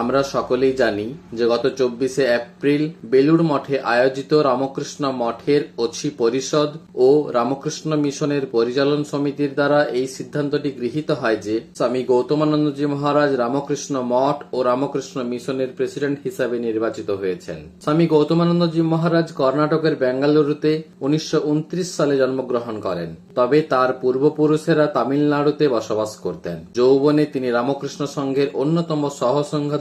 আমরা সকলেই জানি যে গত চব্বিশে এপ্রিল বেলুড় মঠে আয়োজিত রামকৃষ্ণ মঠের অছি পরিষদ ও রামকৃষ্ণ মিশনের পরিচালন সমিতির দ্বারা এই সিদ্ধান্তটি গৃহীত হয় যে স্বামী গৌতমানন্দজি মহারাজ রামকৃষ্ণ মঠ ও রামকৃষ্ণ মিশনের প্রেসিডেন্ট হিসাবে নির্বাচিত হয়েছেন। স্বামী গৌতমানন্দজি মহারাজ কর্ণাটকের বেঙ্গালুরুতে উনিশশো উনত্রিশ সালে জন্মগ্রহণ করেন। তবে তার পূর্বপুরুষেরা তামিলনাড়ুতে বসবাস করতেন। যৌবনে তিনি রামকৃষ্ণ সংঘের অন্যতম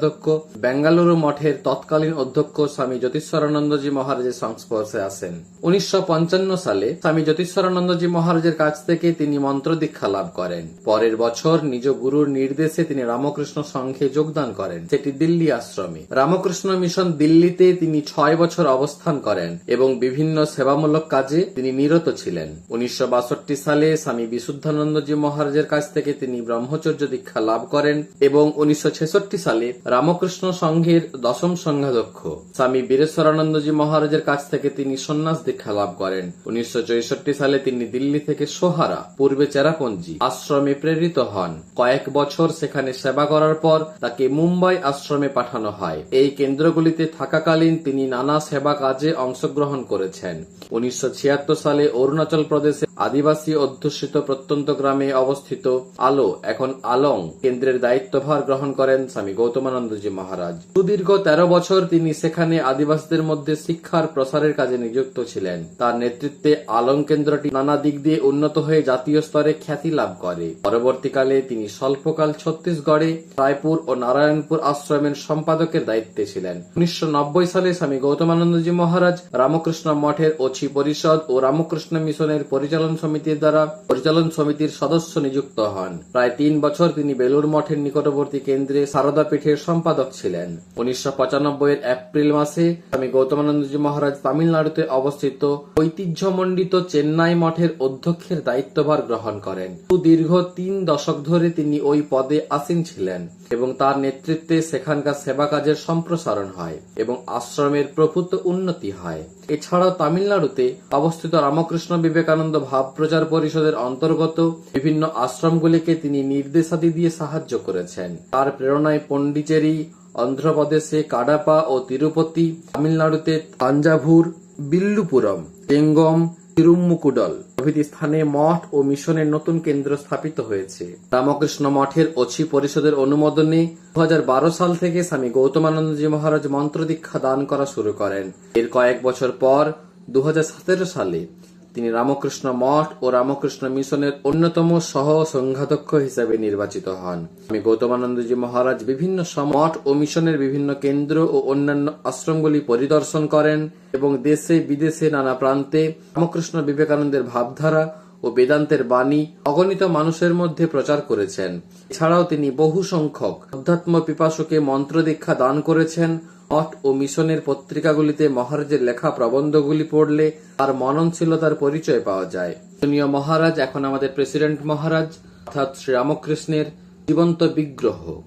সহসংঘাধ্যক্ষ বেঙ্গালুরু মঠের তৎকালীন অধ্যক্ষ স্বামী জ্যোতিষ্বরানন্দজি মহারাজের সংস্পর্শে আসেন উনিশশো পঞ্চান্ন সালে স্বামী জ্যোতিষ্বরানন্দজি মহারাজের কাছ থেকে তিনি মন্ত্র দীক্ষা লাভ করেন। পরের বছর নিজ গুরুর নির্দেশে তিনি রামকৃষ্ণ সংঘে যোগদান করেন, সেটি দিল্লি আশ্রমে। রামকৃষ্ণ মিশন দিল্লিতে তিনি ছয় বছর অবস্থান করেন এবং বিভিন্ন সেবামূলক কাজে তিনি নিরত ছিলেন। উনিশশো বাষট্টি সালে স্বামী বিশুদ্ধানন্দজি মহারাজের কাছ থেকে তিনি ব্রহ্মচর্য দীক্ষা লাভ করেন এবং উনিশশো ছেষট্টি সালে রামকৃষ্ণ সংঘের দশম সংঘাধ্যক্ষ স্বামী বীরেশ্বরানন্দজি মহারাজের কাছ থেকে তিনি সন্ন্যাস দীক্ষা লাভ করেন। উনিশশো সালে তিনি দিল্লি থেকে সোহারা, পূর্বে চেরাপঞ্জি আশ্রমে প্রেরিত হন। কয়েক বছর সেখানে সেবা করার পর তাকে মুম্বাই আশ্রমে পাঠানো হয়। এই কেন্দ্রগুলিতে থাকাকালীন তিনি নানা সেবা কাজে অংশগ্রহণ করেছেন। উনিশশো ছিয়াত্তর সালে অরুণাচল প্রদেশে আদিবাসী অধ্যুষিত প্রত্যন্ত গ্রামে অবস্থিত আলো, এখন আলং, কেন্দ্রের দায়িত্বভার গ্রহণ করেন স্বামী গৌতমানন্দজি মহারাজ। সুদীর্ঘ তেরো বছর তিনি সেখানে আদিবাসীদের মধ্যে শিক্ষার প্রসারের কাজে নিযুক্ত ছিলেন। তার নেতৃত্বে আলং কেন্দ্রটি নানা দিক দিয়ে উন্নত হয়ে জাতীয় স্তরে খ্যাতি লাভ করে। পরবর্তীকালে তিনি স্বল্পকাল ছত্তিশগড়ে রায়পুর ও নারায়ণপুর আশ্রমের সম্পাদকের দায়িত্বে ছিলেন। উনিশশো নব্বই সালে স্বামী গৌতমানন্দজি মহারাজ রামকৃষ্ণ মঠের অছি পরিষদ ও রামকৃষ্ণ মিশনের পরিচালন সমিতির দ্বারা পরিচালন সমিতির সদস্য নিযুক্ত হন। প্রায় তিন বছর তিনি বেলুর মঠের নিকটবর্তী কেন্দ্রে সারদা পীঠের সম্পাদক ছিলেন। উনিশশো এর এপ্রিল মাসে স্বামী গৌতমানন্দজি মহারাজ তামিলনাড়ুতে অবস্থিত ঐতিহ্যমণ্ডিত চেন্নাই মঠের অধ্যক্ষের দায়িত্বভার গ্রহণ করেন। সুদীর্ঘ তিন দশক ধরে তিনি ওই পদে আসীন ছিলেন এবং তার নেতৃত্বে সেখানকার সেবা কাজের সম্প্রসারণ হয় এবং আশ্রমের প্রভূত উন্নতি হয়। এছাড়াও তামিলনাড়ুতে অবস্থিত রামকৃষ্ণ বিবেকানন্দ ভাব প্রচার পরিষদের অন্তর্গত বিভিন্ন আশ্রমগুলিকে তিনি নির্দেশাদি দিয়ে সাহায্য করেছেন। তার প্রেরণায় পন্ডিচেরি অন্ধ্রপ্রদেশে কাডাপা ও তিরুপতি, তামিলনাড়ুতে তাঞ্জাভুর, বিল্লুপুরম টেঙ্গম তিরুম্মুকুডল প্রভৃতি স্থানে মঠ ও মিশনের নতুন কেন্দ্র স্থাপিত হয়েছে। রামকৃষ্ণ মঠের অছি পরিষদের অনুমোদনে দু হাজার বারো সাল থেকে স্বামী গৌতমানন্দজি মহারাজ মন্ত্র দীক্ষা দান করা শুরু করেন। এর কয়েক বছর পর দু হাজার সতেরো সালে তিনি রামকৃষ্ণ মঠ ও রামকৃষ্ণ মিশনের অন্যতম সহ সংঘাধ্যক্ষ হিসেবে নির্বাচিত হন। আমি গৌতমানন্দজি মহারাজ বিভিন্ন মঠ ও মিশনের বিভিন্ন কেন্দ্র ও অন্যান্য আশ্রমগুলি পরিদর্শন করেন এবং দেশে বিদেশে নানা প্রান্তে রামকৃষ্ণ বিবেকানন্দের ভাবধারা ও বেদান্তের বাণী অগণিত মানুষের মধ্যে প্রচার করেছেন। এছাড়াও তিনি বহু সংখ্যক অধ্যাত্ম পিপাসুকে মন্ত্র দীক্ষা দান করেছেন মঠ ও মিশনের পত্রিকাগুলিতে মহারাজের লেখা প্রবন্ধগুলি পড়লে তার মননশীলতার পরিচয় পাওয়া যায়। মহারাজ, এখন আমাদের প্রেসিডেন্ট মহারাজ, অর্থাৎ শ্রীরামকৃষ্ণের জীবন্ত বিগ্রহ।